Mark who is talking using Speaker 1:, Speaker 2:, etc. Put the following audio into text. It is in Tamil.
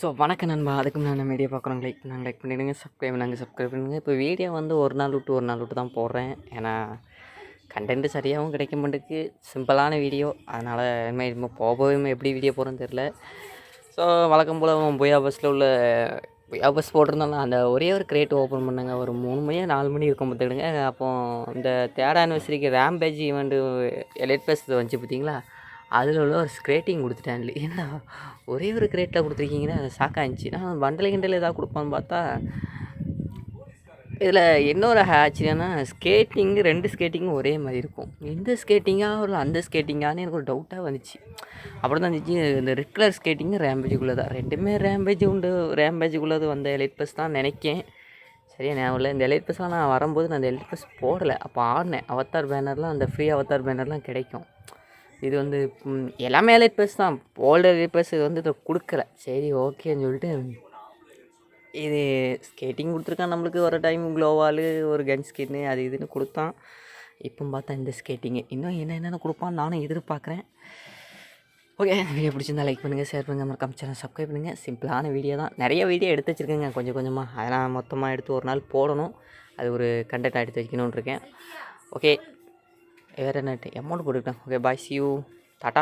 Speaker 1: ஸோ வணக்கம் நண்பா. அதுக்கு நான் வீடியோ பார்க்குறோம். லைக் நாங்கள் லைக் பண்ணிவிடுங்க சப்ஸ்கிரைப் நாங்கள் சப்ஸ்கிரைப் பண்ணுங்கள் இப்போ வீடியோ வந்து ஒரு நாள் விட்டு ஒரு நாள் விட்டு தான் போடுறேன். ஏன்னா கண்டென்ட் சரியாகவும் கிடைக்க மாட்டேங்குது. சிம்பிளான வீடியோ. அதனால் இனிமேல் இனிமேல் போகவே எப்படி வீடியோ போகிறோன்னு தெரில ஸோ வழக்கம் போல் புயா பஸ்ஸில் உள்ள புயா பஸ் போட்டிருந்தாலும் அந்த ஒரே ஒரு கிரேட் ஓப்பன் பண்ணாங்க. ஒரு மூணு மணி நாலு மணி இருக்கும் பார்த்துக்கிடுங்க. அப்போது இந்த தேர்ட் ஆனிவர்சரிக்கு ரேம்பேஜ் ஈவெண்ட்டு எலைட் பஸ் வந்துச்சு பார்த்தீங்களா? அதில் உள்ள ஒரு ஸ்க்ரேட்டிங் கொடுத்துட்டேன் ஏன்னா ஒரே ஒரு கிரேட்டில் கொடுத்துருக்கீங்கன்னா ஷாக்காக இருந்துச்சு நான் வண்டலை கிண்டல் ஏதாவது கொடுப்பான்னு பார்த்தா இதில் இன்னொரு ஆச்சரியம்னா ஸ்கேட்டிங் ரெண்டு ஸ்கேட்டிங்கும் ஒரே மாதிரி இருக்கும். இந்த ஸ்கேட்டிங்காக இல்லை அந்த ஸ்கேட்டிங்கான்னு எனக்கு ஒரு டவுட்டாக வந்துச்சு. அப்படி தான் இருந்துச்சு இந்த ரெட் கலர் ஸ்கேட்டிங்கு ரேம்பேஜுக்குள்ளே தான் ரெண்டுமே ரேம்பேஜ் உண்டு. ரேம்பேஜுக்குள்ளது வந்த எலைட் பஸ் தான் நினைக்கேன். சரியா ஞாபகம் இல்லை. இந்த எலைட் பஸ்லாம் நான் வரும்போது நான் அந்த எலைட் பஸ் போடலை. அப்போ ஆடினேன். அவத்தார் பேனர்லாம் அந்த ஃப்ரீ அவத்தார் பேனர்லாம் கிடைக்கும். இது வந்து எல்லாமே எலைட் பஸ் தான். ஓல்டர் எலைட் பஸ் இது வந்து இதை கொடுக்கல. சரி ஓகேன்னு சொல்லிட்டு இது ஸ்கேட்டிங் கொடுத்துருக்கான் நம்மளுக்கு. ஒரு டைம் க்ளோவால் ஒரு கன் ஸ்கின்னு அது இதுன்னு கொடுத்தான். இப்போ பார்த்தா இந்த ஸ்கேட்டிங்கு இன்னும் என்ன என்னென்ன கொடுப்பான்னு நானும் எதிர்பார்க்குறேன். ஓகே வீடியோ பிடிச்சிருந்தா லைக் பண்ணுங்கள் ஷேர் பண்ணுங்கள் மறக்காம சேனல் சப்ஸ்கிரைப் பண்ணுங்கள் சிம்பிளான வீடியோ தான். நிறைய வீடியோ எடுத்து வச்சுருக்கேங்க கொஞ்சம் கொஞ்சமாக அதெல்லாம் மொத்தமாக எடுத்து ஒரு நாள் போடணும். அது ஒரு கண்டென்ட் எடுத்து வைக்கணும்னு இருக்கேன். ஓகே വേറെ നൈറ്റ് എമൗണ്ട് കൊടുക്കണം okay bye see you tata